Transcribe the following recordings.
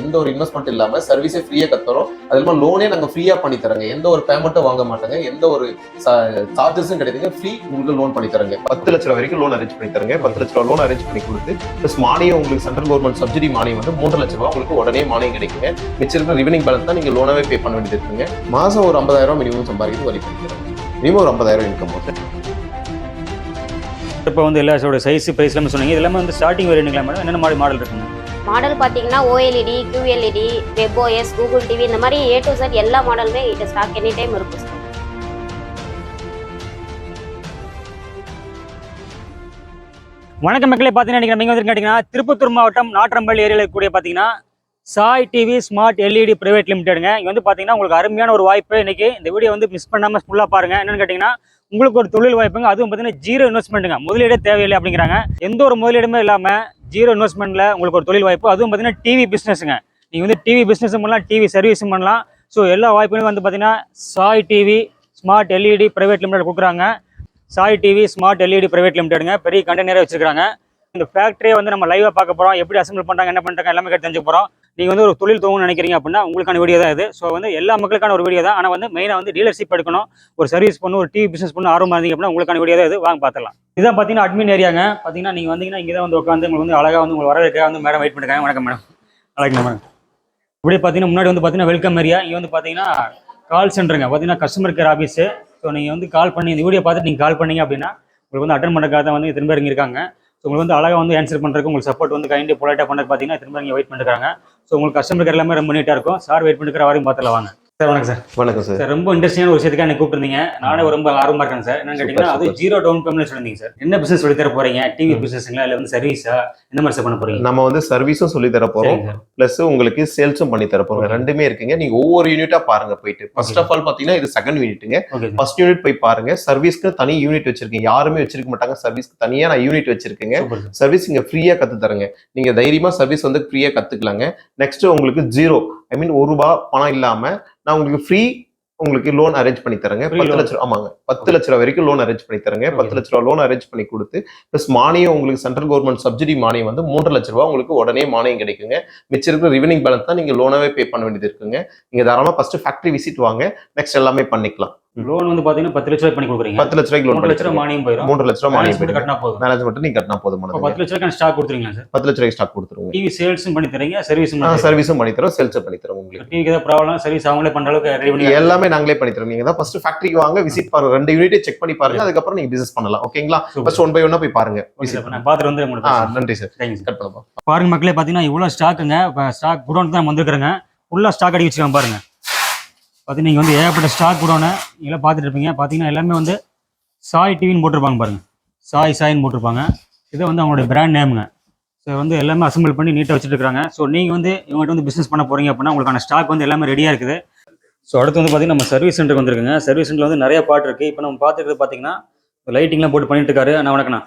எந்த ஒரு இன்வெஸ்ட்மெண்ட் இல்லாம சர்வீஸே ஃப்ரீயா கத்துறோம். அது இல்லாம லோனே நாங்க ஃப்ரீயா பண்ணி தரங்க எந்த ஒரு பேமெண்ட்டும் வாங்க மாட்டாங்க. எந்த ஒரு சார்ஜஸும் கிடையாதுங்க ஃப்ரீ உங்களுக்கு லோன் பண்ணி தரங்க பத்து லட்ச ரூபா வரைக்கும் லோன் அரேஞ்ச் பண்ணி தரங்க பத்து லட்ச ரூபா லோன் அரேஞ்ச் பண்ணி கொடுத்து ப்ளஸ் மானியம் உங்களுக்கு சென்ட்ரல் கவர்மெண்ட் சப்சிடி மானியம் வந்து மூன்று லட்ச ரூபா உங்களுக்கு உடனே மானியம் கிடைக்குங்க. மிச்சம் இருக்கிற ரிவனிங் பேலன்ஸ் தான் நீங்க லோனாவே பே பண்ண வேண்டியது இருக்குங்க. மாசம் ஒரு ஐம்பதாயிரம் மினிமம் சம்பாதிக்கிறது வரி பண்ணிக்கிறோம். மினிமம் ஒரு ஐம்பதாயிரம் இன்கம் வரும் இப்போ வந்து எல்லா சைஸ் ப்ரைஸ் எல்லாமே சொன்னீங்க. இது எல்லாமே வந்து ஸ்டார்டிங் வேரியண்ட்டுங்களா மேடம் என்னென்ன மாதிரி மாடல் இருக்குங்க? மாடல் பார்த்தீங்கன்னா OLED QLED webOS Google TV இந்த மாதிரி ஏ டு செட் எல்லா மாடலுமே இது ஸ்டாக் எனி டைம் இருக்கும் சார் வணக்கம் மக்களே பார்த்தீங்கன்னா நீங்கள் நீங்கள் வந்து கேட்டிங்கன்னா திருப்பத்தூர் மாவட்டம் நாற்றம்பள்ளி ஏரியாவில் கூடிய பார்த்தீங்கன்னா Sai TV smart LED private லிமிடெடுங்க இங்கே வந்து பார்த்தீங்கன்னா உங்களுக்கு அருமையான ஒரு வாய்ப்பு. இன்னைக்கு இந்த வீடியோ வந்து மிஸ் பண்ணாமல் ஃபுல்லாக பாருங்க. என்னென்னு கேட்டிங்கன்னா உங்களுக்கு ஒரு தொழில் வாய்ப்புங்க. அதுவும் பார்த்தீங்கன்னா ஜீரோ இன்வெஸ்ட்மெண்ட்டுங்க முதலீடே தேவையில்லை அப்படிங்கிறாங்க. எந்த ஒரு முதலீடுமே இல்லாமல் ஜீரோ இன்வெஸ்ட்மெண்ட்டில் உங்களுக்கு ஒரு தொழில் வாய்ப்பு. அதுவும் பார்த்தீங்கன்னா டிவி பிஸ்னஸுங்க நீங்கள் வந்து டிவி பிஸ்னஸும் பண்ணலாம் டிவி சர்வீஸும் பண்ணலாம். ஸோ எல்லா வாய்ப்புகளும் வந்து பார்த்தீங்கன்னா Sai TV smart LED private limited கொடுக்குறாங்க. Sai TV smart LED private லிமிடெடுங்க பெரிய கண்டெய்னரே வச்சுருக்காங்க இந்த ஃபேக்ட்ரியை வந்து நம்ம லைவாக பார்க்க போகிறோம் எப்படி அசம்பிள் பண்ணுறாங்க என்ன பண்ணுறாங்க எல்லாமே கேட்டு தெரிஞ்சுக்க போகிறோம் நீங்கள் வந்து ஒரு தொழில் தோணும்னு நினைக்கிறீங்க அப்படின்னா உங்களுக்கான வீடியோ தான் இது. ஸோ வந்து எல்லா மக்களுக்கான ஒரு வீடியோ தான். ஆனால் வந்து மெயினாக வந்து டீலர்ஷிப் எடுக்கணும். ஒரு சர்வீஸ் பண்ணணும் ஒரு டிவி பிஸ்னஸ் பண்ணணும் ஆர்வமாக இருந்தீங்க அப்படின்னா உங்களுக்கான வீடியோ தான் இது. வாங்க பார்த்துலாம் இதான் பார்த்தீங்கன்னா அட்மின் ஏரியாங்க பார்த்தீங்கன்னா நீங்கள் வந்தீங்கன்னா இங்கே தான் வந்து உட்காந்து உங்களுக்கு வந்து அழகாக வந்து உங்களுக்கு வரவேற்க வந்து மேடம் வெயிட் பண்ணிருக்காங்க. வணக்கம் மேடம் வணக்கம் மேடம் இப்படியே பார்த்தீங்கன்னா முன்னாடி வந்து பார்த்தீங்கன்னா வெல்கம் ஏரியா இங்கே வந்து பார்த்தீங்கன்னா கால் சென்டருங்க பார்த்தீங்கன்னா கஸ்டமர் கேர் ஆஃபீஸு ஸோ நீங்கள் வந்து கால் பண்ணி இந்த வீடியோ பார்த்துட்டு நீங்கள் கால் பண்ணீங்க அப்படின்னா உங்களுக்கு வந்து அட்டன் பண்ணுறதுக்காக தான் வந்து திரும்ப இங்கே இருக்காங்க ஸோ உங்களுக்கு வந்து அழகாக வந்து ஆன்சர் பண்ணுறதுக்கு உங்களுக்கு சப்போர்ட் வந்து கைண்டி பொலைட்டாக பண்ணுறது பார்த்தீங்கன்னா திரும்ப இங்கே வெயிட் பண்ணிருக்காங்க. ஸோ உங்களுக்கு கஸ்டமர் எல்லாமே ரொம்ப நீட்டாக இருக்கும். சார் வெயிட் பண்ணிக்கிற வரையும் பார்த்துல வாங்க. சார் வணக்கம் சார். வணக்கம் சார். ரொம்ப இன்ட்ரெஸ்டிங்கான ஒரு விஷயத்துக்காக எனக்கு கூப்பிட்டுருந்தீங்க. நானே ரொம்ப ஆர்வமாக இருக்கேன் சார். என்னன்னு கேட்டிங்கன்னா அது ஜீரோ டவுன் பேமெண்ட் சொல்லியிருந்தீங்க சார். என்ன பிசினஸ் சொல்லி தர போறீங்க? டிவி பிசினஸ்ங்களா இல்லை வந்து சர்வீஸா என்ன மாதிரி சார் பண்ண போறீங்க? நம்ம வந்து சர்வீஸும் சொல்லி தர போறோம். பிளஸ் உங்களுக்கு சேல்ஸும் பண்ணி தர போறோம். ரெண்டுமே இருக்குங்க. நீங்க ஒவ்வொரு யூனிட்டா பாருங்க போயிட்டு. ஃபர்ஸ்ட் ஆஃப் ஆல் பாத்தீங்கன்னா இது செகண்ட் யூனிட்டுங்க சார். ஃபர்ஸ்ட் யூனிட் போய் பாருங்க. சர்வீஸ்க்கு தனி யூனிட் வச்சிருக்கீங்க. யாருமே வச்சிருக்க மாட்டாங்க. சர்வீஸ்க்கு தனியா நான் யூனிட் வச்சிருக்கேங்க. சர்வீஸ் இங்க ஃப்ரீயா கத்து தரேங்க. நீங்க தைரியமா சர்வீஸ் வந்து ஃப்ரீயா கத்துக்கலாங்க. நெக்ஸ்ட் உங்களுக்கு ஜீரோ ஐ மீன் ஒரு ரூபா பணம் இல்லாம நான் உங்களுக்கு ஃப்ரீ உங்களுக்கு லோன் அரேஞ்ச் பண்ணி தரேங்க. பத்து. லட்ச ரூபா ஆமாங்க. பத்து லட்ச ரூபா வரைக்கும் லோன் அரேஞ்ச் பண்ணி தரேங்க. பத்து லட்ச ரூபா லோன் அரேஞ்ச் பண்ணி கொடுத்து பிளஸ் மானியம் உங்களுக்கு சென்ட்ரல் கவர்மெண்ட் சப்சிடி மானியம் வந்து மூன்று லட்ச ரூபா உங்களுக்கு உடனே மானியம் கிடைக்குங்க. மிச்சம் இருக்கிற ரிவனிங் பேலன்ஸ் தான் நீங்க லோனாவே பே பண்ண வேண்டியது இருக்குங்க. நீங்க தாராளமா ஃபர்ஸ்ட் ஃபேக்டரி விசிட் வாங்க. நெக்ஸ்ட் எல்லாமே பண்ணிக்கலாம். லோன் வந்து பாத்தீங்கன்னா பத்து லட்ச ரூபாய் பண்ணி கொடுக்குறீங்க. பத்து லட்ச ரூபாய்க்கு லோன் மூணு லட்ச ரூபாய் மானியம் போயிடும் மூன்று லட்ச ரூபா மானியம் மேனேஜ்மெண்ட் கட்டினா போதும். மேனேஜ்மெண்ட் நீங்க கட்டினா போதுமானது பத்து லட்ச ரூபாய்க்கு ஸ்டாக் கொடுத்துருங்களா சார்? பத்து லட்ச ரூபாய்க்கு ஸ்டாக் கொடுத்துருவோங்க டிவி சேல்ஸும் பண்ணி தரீங்க சர்வீஸும் சர்வீஸும் பண்ணி தரோம் சேல்ஸும் பண்ணி தரோம் உங்களுக்கு. டிவிக்கு ஏதாவது ப்ராப்ளம் சர்வீஸ் அவங்களே பண்ற அளவுக்கு ரெடி பண்ணி எல்லாமே நாங்களே பண்ணி தரோம் நீங்க தான் ஃபர்ஸ்ட் ஃபேக்டரிக்கு வாங்க விசிட் பாருங்க. ரெண்டு யூனிட்டே செக் பண்ணி பாருங்க அதுக்கப்புறம் நீங்க பிசினஸ் பண்ணலாம். ஓகேங்களா. ஃபர்ஸ்ட் ஒன் பை ஒன்னா போய் பாருங்க. பார்த்துட்டு வந்து உங்களுக்கு நன்றி சார். கட் பண்ணலாம்? பாருங்க மக்களே பார்த்தீங்கன்னா இவ்வளோ ஸ்டாக்குங்க ஸ்டாக் குடோன் தான் வந்திருக்கிறேங்க. ஃபுல்லாக ஸ்டாக் அடி வச்சுருக்காங்க பாருங்க. பார்த்தீங்கன்னா நீங்கள் வந்து ஏகப்பட்ட ஸ்டாக் குடோனு இதெல்லாம் பார்த்துட்டு இருப்பீங்க. பார்த்தீங்கன்னா எல்லாமே வந்து சாய் டிவின்னு போட்டிருப்பாங்க பாருங்க. சாய் சாயின்னு போட்டிருப்பாங்க. இது வந்து அவங்களுடைய பிராண்ட் நேமுங்க ஸோ வந்து எல்லாமே அசம்பிள் பண்ணி நீட்டாக வச்சுட்டு இருக்காங்க ஸோ நீங்கள் வந்து இவங்ககிட்ட வந்து பிஸ்னஸ் பண்ண போறீங்க அப்படின்னா உங்களுக்கான ஸ்டாக் வந்து எல்லாமே ரெடியாக இருக்குது. ஸோ அடுத்து வந்து பார்த்தீங்கன்னா நம்ம சர்வீஸ் சென்டருக்கு வந்திருக்குங்க. சர்வீஸ் சென்டரில் வந்து நிறைய பாட்டு இருக்குது இப்போ நம்ம பார்த்துட்டு பார்த்தீங்கன்னா லைட்டிங்லாம் போட்டு பண்ணிட்டு இருக்காரு. நான் வணக்கண்ணா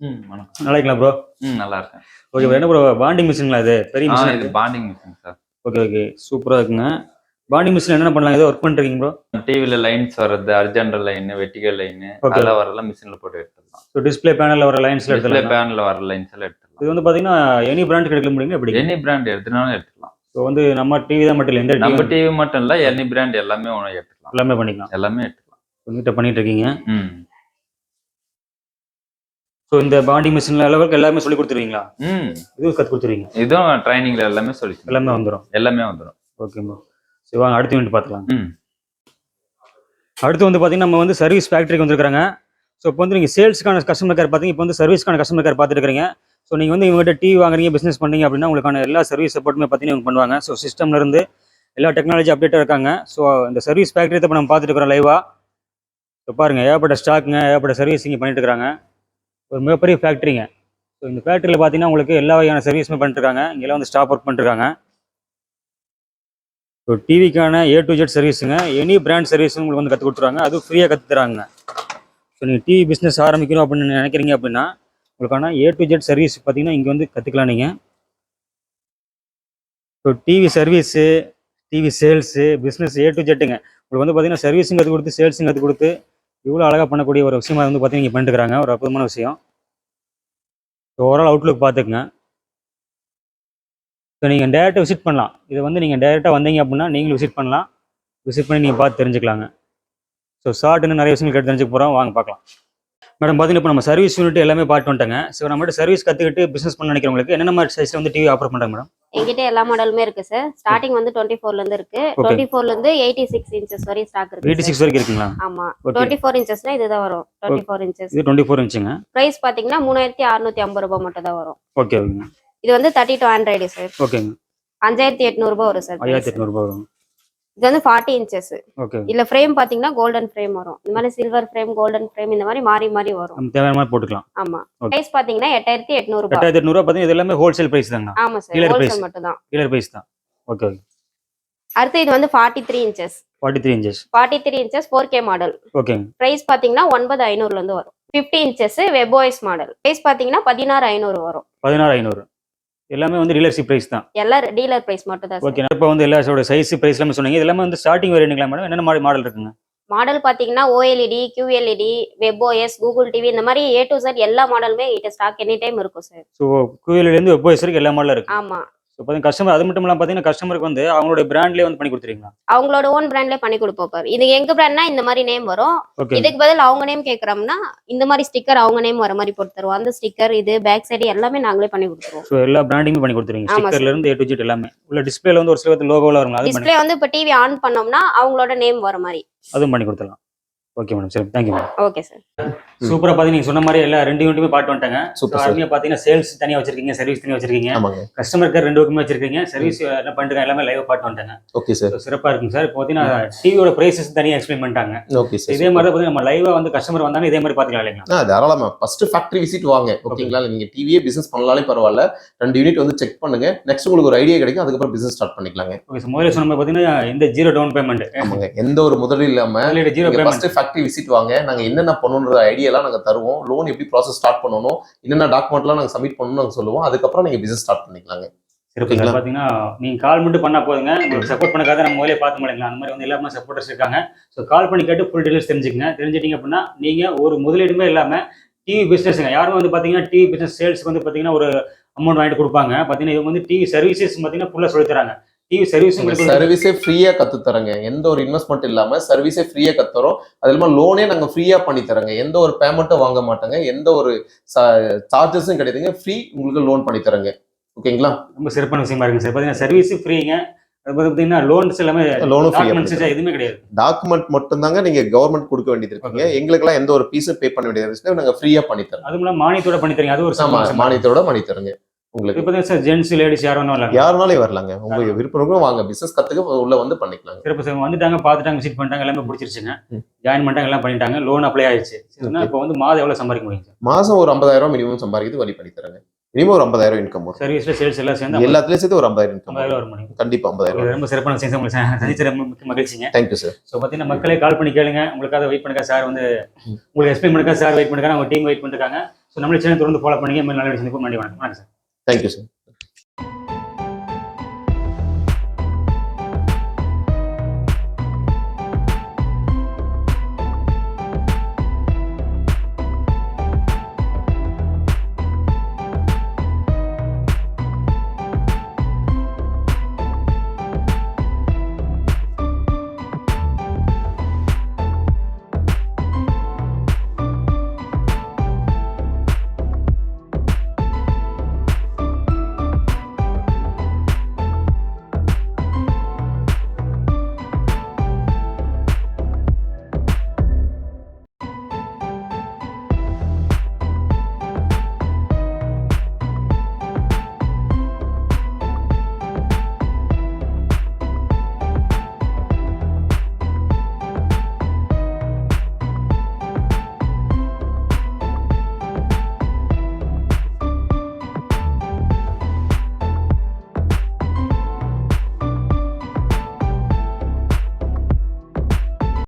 ம் வணக்கம். நல்லா இருக்கலாம் ப்ரோ ம் நல்லா இருக்கேன். ஓகே என்ன ப்ரோ பாண்டிங் மிஷின்ங்களா இது? பெரிய மிஷின் இது? Bonding machine sir okay okay சூப்பராக இருக்குங்க. பாண்டிங் மிஷின் என்ன பண்ணலாம்? ஏதோ ஒர்க் பண்ணிருக்கீங்க ப்ரோ டிவில லைன்ஸ் வர்றது அர்ஜென்டல் லைன் வெட்டிகல் லைன். அதெல்லாம் வரலாம் மிஷின்ல போட்டு எடுத்துடலாம். ஸோ டிஸ்பிளே பேனலில் வர லைன்ஸில் டிஸ்பிளே எடுத்துக்கலாம் பேன்ல வர லைன்ஸ் எல்லாம் எடுத்துடலாம். இது வந்து பார்த்தீங்கன்னா எனி பிராண்ட் கிடைக்கல முடியுங்க எப்படி? எனி பிராண்ட் எடுத்துனாலும் எடுத்துக்கலாம் ஸோ வந்து நம்ம டிவி தான் மட்டும் இல்லை எந்த நம்ம டிவி மட்டும் இல்ல எனி பிராண்ட் எல்லாமே எடுத்துக்கலாம் எல்லாமே பண்ணிக்கலாம். எல்லாமே எடுத்துக்கலாம் நீட்டாக பண்ணிட்டு இருக்கீங்க. ஸோ இந்த பாண்டிங் மிஷினில் அளவுக்கு எல்லாமே சொல்லி கொடுத்துருவீங்களா? ம். இதுவும் கற்று கொடுத்துருவீங்க. இதுவும் ட்ரைனிங்ல எல்லாமே சொல்லி. எல்லாமே வந்துடும் எல்லாமே வந்துடும் ஓகே ப்ரோ சரி வாங்க அடுத்த யூனிட் பார்த்துக்கலாம். அடுத்து வந்து பார்த்தீங்கன்னா நம்ம வந்து சர்வீஸ் ஃபேக்ட்ரிக்கு வந்திருக்காங்க. ஸோ இப்போ வந்து நீங்கள் சேல்ஸ்க்கான கஸ்டமர் கேர் பார்த்தீங்க இப்போ வந்து சர்வீஸ்க்கான கஸ்டமர் கேர் பார்த்துருக்கீங்க ஸோ நீங்கள் வந்து இவங்ககிட்ட டிவி வாங்குறீங்க பிஸ்னஸ் பண்ணீங்க அப்படின்னா உங்களுக்கான எல்லா சர்வீஸ் சப்போர்ட்டுமே பார்த்தீங்கன்னா இவங்க பண்ணுவாங்க. ஸோ சிஸ்டம்ல இருந்து எல்லா டெக்னாலஜி அப்டேட்டாக இருக்காங்க. ஸோ இந்த சர்வீஸ் ஃபேக்ட்ரி இப்போ நம்ம பார்த்துட்டு இருக்கிறோம் லைவாக ஸோ பாருங்கள் ஏகப்பட்ட ஸ்டாக்குங்க ஏகப்பட்ட சர்வீஸ் இங்கே பண்ணிட்டு இருக்காங்க. ஒரு மிகப்பெரிய ஃபேக்ட்ரிங்க ஸோ இந்த ஃபேக்ட்ரியில் பார்த்தீங்கன்னா உங்களுக்கு எல்லா வகையான சர்வீஸுமே பண்ணிட்டு இருக்காங்க. இங்கெல்லாம் வந்து ஸ்டாப் ஒர்க் பண்ணிருக்காங்க ஸோ டிவிக்கான ஏ டு ஜெட் சர்வீஸுங்க எனி பிராண்ட் சர்வீஸும் உங்களுக்கு வந்து கற்றுக் கொடுத்துருவாங்க. அதுவும் ஃப்ரீயாக கற்று ஸோ நீங்கள் டிவி பிஸ்னஸ் ஆரம்பிக்கணும் அப்படின்னு நினைக்கிறீங்க அப்படின்னா உங்களுக்கான ஏ டு ஜெட் சர்வீஸ் பார்த்தீங்கன்னா இங்கே வந்து கற்றுக்கலாம் நீங்கள் so TV service TV sales business A to ஜெட்டுங்க உங்களுக்கு வந்து பார்த்தீங்கன்னா சர்வீஸும் கற்றுக் கொடுத்து சேல்ஸும் கற்றுக் கொடுத்து இவ்வளோ அழகாக பண்ணக்கூடிய ஒரு விஷயமா வந்து பார்த்தீங்கன்னா இங்கே பண்ணிட்டு இருக்காங்க. ஒரு அற்புதமான விஷயம். ஸோ ஓவரால் அவுட்லுக் பார்த்துக்குங்க. ஸோ நீங்கள் டேரெக்டாக விசிட் பண்ணலாம். இது வந்து நீங்கள் டேரெக்டாக வந்தீங்க அப்படின்னா நீங்களும் விசிட் பண்ணலாம். விசிட் பண்ணி நீங்கள் பார்த்து தெரிஞ்சுக்கலாங்க. ஸோ ஷார்ட் இன்னும் நிறைய விஷயங்கள் கேட்டு தெரிஞ்சுக்க போகிறோம் வாங்க பார்க்கலாம். மேடம் பார்த்தீங்கன்னா இப்போ நம்ம சர்வீஸ் யூனிட் எல்லாமே பார்த்து வந்துட்டாங்க ஸோ நம்மகிட்ட சர்வீஸ் கற்றுக்கிட்டு பிஸ்னஸ் பண்ண நினைக்கிறவங்களுக்கு என்னென்ன மாதிரி சைஸில் வந்து டிவி ஆஃபர் பண்ணுறாங்க மேடம் எங்கிட்ட எல்லா மாடலுமே இருக்கு சார் ஸ்டார்டிங் வந்து டுவெண்ட்டி ஃபோர்ல இருந்து இருக்கு. டுவெண்ட்டி ஃபோர்ல இருந்து எயிட்டி சிக்ஸ் இன்ச்சஸ் வரையும் ஸ்டாக் எயிட்டி இருக்கு சிக்ஸ் வரைக்கும் இருக்குங்களா? ஆமா. டுவெண்ட்டி ஃபோர் இன்ச்சஸ்னா இதுதான் வரும். டுவெண்ட்டி ஃபோர் இன்ச்சஸ் இது டுவெண்ட்டி ஃபோர் இன்ச்சுங்க பிரைஸ் பாத்தீங்கன்னா மூணாயிரத்தி அறுநூத்தி ஐம்பது ரூபாய் மட்டும் தான் வரும். ஓகே ஓகேங்க இது வந்து தேர்ட்டி டூ ஆண்ட்ராய்டு சார் ஓகேங்க. அஞ்சாயிரத்தி எட்நூறு ரூபாய் வரும் சார் ஐயாயிரத்தி எட்நூறுபா வரும். இது வந்து ஃபார்ட்டி இன்ச்சஸ் ஓகே. இதுல ஃப்ரேம் பாத்தீங்கன்னா கோல்டன் ஃப்ரேம் வரும். இந்த மாதிரி சில்வர் ஃப்ரேம் கோல்டன் ஃப்ரேம் இந்த மாதிரி மாறி மாறி வரும். தேவையான மாதிரி போட்டுக்கலாம். ஆமா. பிரைஸ் பாத்தீங்கன்னா எட்டாயிரத்தி எட்நூறு எட்டாயிரத்தி எட்நூறுபா பார்த்தீங்கன்னா இது எல்லாமே ஹோல்சேல் ப்ரைஸ் தாங்க. ஆமா சார். ஹோல்சேல் மட்டும் தான் டீலர் ப்ரைஸ் தான். Okay okay. அடுத்து இது வந்து forty three inches forty three inches forty three inches four K model ஓகேங்க. பிரைஸ் பாத்தீங்கன்னா ஒன்பது ஐநூறுல இருந்து வரும். Fifty inches webOS model price பாத்தீங்கன்னா பதினாறு ஐநூறு வரும். பதினாறு ஐநூறு. எல்லாமே வந்து டீலர்ஷிப் ப்ரைஸ் தான். எல்லாம் டீலர் பிரைஸ் மட்டும் தான் ஓகே இப்போ வந்து எல்லா சைஸ் ப்ரைஸ் எல்லாமே சொன்னீங்க. இது எல்லாமே வந்து ஸ்டார்டிங் வேரியண்ட்ங்களா மேடம் என்னென்ன மாதிரி மாடல் இருக்குங்க? மாடல் பாத்தீங்கன்னா E OLED QLED webOS Google TV இந்த மாதிரி ஏ டு Z எல்லா மாடலுமே கிட்ட ஸ்டாக் எனி டைம் இருக்கும் சார் ஸோ குயிலேருந்து வெப் வரைக்கும் எல்லா மாடலும் இருக்கு. ஆமா. ஸோ பார்த்தீங்கன்னா கஸ்டமர் அது மட்டும் இல்லாமல் பார்த்தீங்கன்னா கஸ்டமருக்கு வந்து அவங்களோட பிராண்ட்லேயே வந்து பண்ணி கொடுத்துருவீங்களா? அவங்களோட ஓன் பிராண்ட்லயே பண்ணி கொடுப்போம் பாரு இது எங்க பிராண்ட்னா இந்த மாதிரி நேம் வரும். இதுக்கு பதில் அவங்க நேம் கேக்குறோம்னா இந்த மாதிரி ஸ்டிக்கர் அவங்க நேம் வர மாதிரி போட்டு தருவோம். அந்த ஸ்டிக்கர் இது பேக் சைடு எல்லாமே நாங்களே பண்ணி கொடுத்துருவோம். ஸோ எல்லா பிராண்டிங்குமே பண்ணி கொடுத்துருவீங்க. ஸ்டிக்கர்ல இருந்து ஏ டு ஜெட் எல்லாமே. உள்ள டிஸ்பிளேல வந்து ஒரு சில லோகோவில் வரும் டிஸ்பிளே வந்து இப்ப டிவி ஆன் பண்ணோம்னா அவங்களோட நேம் வர மாதிரி. அதுவும் பண்ணி கொடுத்துடலாம். ஓகே மேடம் சரி thank you madam okay sir சூப்பரா பாத்தீங்க. நீங்க சொன்ன மாதிரி எல்லா ரெண்டு யூனிட்டுமே பாட்டு வந்துட்டாங்க sir. அருமையா பாத்தீங்கன்னா சேல்ஸ் தனியா வச்சிருக்கீங்க சர்வீஸ் தனியா வச்சிருக்கீங்க. கஸ்டமர் கேர் ரெண்டு பக்கமே வச்சிருக்கீங்க. சர்வீஸ் என்ன பண்ணிட்டு எல்லாமே லைவ் பாட்டு வந்துட்டாங்க ஓகே சார் சிறப்பா இருக்குங்க சார் இப்போ பாத்தீங்கன்னா டிவியோட பிரைசஸ் தனியா எக்ஸ்பிளைன் பண்ணிட்டாங்க. ஓகே சார் இதே மாதிரி தான் பாத்தீங்கன்னா நம்ம லைவா வந்து கஸ்டமர் வந்தாங்க இதே மாதிரி பாத்துக்கலாம் இல்லைங்களா? தாராளமா. ஃபர்ஸ்ட் ஃபேக்டரி விசிட் வாங்க ஓகேங்களா நீங்க டிவியே பிசினஸ் பண்ணலாலே பரவாயில்ல. ரெண்டு யூனிட் வந்து செக் பண்ணுங்க. நெக்ஸ்ட் உங்களுக்கு ஒரு ஐடியா கிடைக்கும் அதுக்கப்புறம் பிசினஸ் ஸ்டார்ட் பண்ணிக்கலாங்க. ஓகே சார் முதல்ல சொன்ன மாதிரி பாத்தீங்கன்னா இந்த ஜீரோ டவுன் பேமெண்ட் ஆமாங்க. எந்த ஒரு முதலும் இல்லாம ஜீரோ பேமெண்ட் ஃபேக்டரி விசிட் வாங்க. நாங்க என்னென்ன பண்ணணுன்ற ஐடியாலாம் நாங்க தருவோம். லோன் எப்படி ப்ராசஸ் ஸ்டார்ட் பண்ணணும் என்னென்ன டாக்குமெண்ட்லாம் நாங்க சப்மிட் பண்ணணும் நாங்க சொல்லுவோம். அதுக்கப்புறம் நீங்க பிசினஸ் ஸ்டார்ட் பண்ணிக்கலாங்க. சிறப்பு சார். பாத்தீங்கன்னா நீங்க கால் மட்டும் பண்ணா போதுங்க. உங்களுக்கு சப்போர்ட் பண்ணக்காக நம்ம முதலே பார்த்து முடியுங்களா அந்த மாதிரி வந்து எல்லாமே சப்போர்ட்டர்ஸ் இருக்காங்க. ஸோ கால் பண்ணி கேட்டு ஃபுல் டீடைல்ஸ் தெரிஞ்சுக்கங்க. தெரிஞ்சிட்டீங்க அப்படின்னா நீங்க ஒரு முதலீடுமே இல்லாம டிவி பிசினஸ்ங்க யாரும் வந்து பாத்தீங்கன்னா டிவி பிசினஸ் சேல்ஸ்க்கு வந்து பாத்தீங்கன்னா ஒரு அமௌண்ட் வாங்கிட்டு கொடுப்பாங்க. பாத்தீங்கன்னா இவங்க வந்து டிவி சர்வீசஸ் பாத்தீங்கன்னா ஃபுல்லா சொல்லி தராங்க. டிவி சர்வீஸும் சர்வீஸே ஃப்ரீயா கத்து தரங்க எந்த ஒரு இன்வெஸ்ட்மெண்ட் இல்லாம சர்வீஸே ஃப்ரீயா கத்துறோம். அது இல்லாம லோனே நாங்க ஃப்ரீயா பண்ணி தரங்க எந்த ஒரு பேமெண்ட்டும் வாங்க மாட்டாங்க. எந்த ஒரு சார்ஜஸும் கிடையாதுங்க. ஃப்ரீ உங்களுக்கு லோன் பண்ணி தரங்க ஓகேங்களா? ரொம்ப சிறப்பான விஷயமா இருக்கு சார். பாத்தீங்கன்னா சர்வீஸ் ஃப்ரீங்க அது வந்து பாத்தீங்கன்னா லோன்ஸ் எல்லாமே லோனும் ஃப்ரீயா எதுவுமே கிடையாது. டாக்குமெண்ட் மட்டும் தாங்க நீங்க கவர்மெண்ட் கொடுக்க வேண்டியது இருக்குங்க எங்களுக்கெல்லாம் எந்த ஒரு பீஸும் பே பண்ண வேண்டியது நாங்க ஃப்ரீயா பண்ணி தரோம் இல்லாம மானியத்தோட பண்ணி தரீங்க அது ஒரு. மானியத்தோட பண்ணி தரங்க உங்களுக்கு. பாத்தீங்கன்னா சார் ஜென்ஸ் லேடிஸ் யாரும் வரலாம் யாருனாலே வரலாங்க. உங்க விருப்பம் வாங்க. பிசினஸ் கத்துக்க உள்ள வந்து பண்ணிக்கலாங்க. சிறப்பு சார் வந்துட்டாங்க பார்த்துட்டாங்க விசிட் பண்ணிட்டாங்க எல்லாமே பிடிச்சிருச்சுங்க. ஜாயின் பண்ணிட்டாங்க எல்லாம் பண்ணிட்டாங்க லோன் அப்ளை ஆயிடுச்சு. இப்போ வந்து மாதம் எவ்வளவு சம்பாதிக்க முடியும் சார்? மாசம் ஒரு 50000 ரூபாய் மினிமம் சம்பாதிக்கிறது வழி பண்ணி தரங்க. மினிமம் ஒரு 50000 இன்கம் வரும். சர்வீஸ்ல சேல்ஸ் எல்லாம் சேர்ந்து எல்லாத்துலயும் சேர்த்து ஒரு 50000 இன்கம் ஐம்பதாயிரம் வர முடியும். கண்டிப்பா 50000 இது ரொம்ப சிறப்பான விஷயம் உங்களுக்கு சந்திச்ச ரொம்ப மகிழ்ச்சிங்க. தேங்க்யூ சார் ஸோ பார்த்தீங்கன்னா மக்களே கால் பண்ணி கேளுங்க. உங்களுக்காக வெயிட் பண்ணுங்க சார் வந்து உங்களுக்கு எக்ஸ்பிளைன் பண்ணுங்க சார் வெயிட் பண்ணுங்க அவங்க டீம் வெயிட் பண்ணிருக்காங்க ஸோ நம்மளே சேனல் தொடர்ந்து ஃபாலோ பண்ணுங்க. நல்ல விஷயம் வணக்கம். வணக்கம் சார் தேங்க்யூ சார்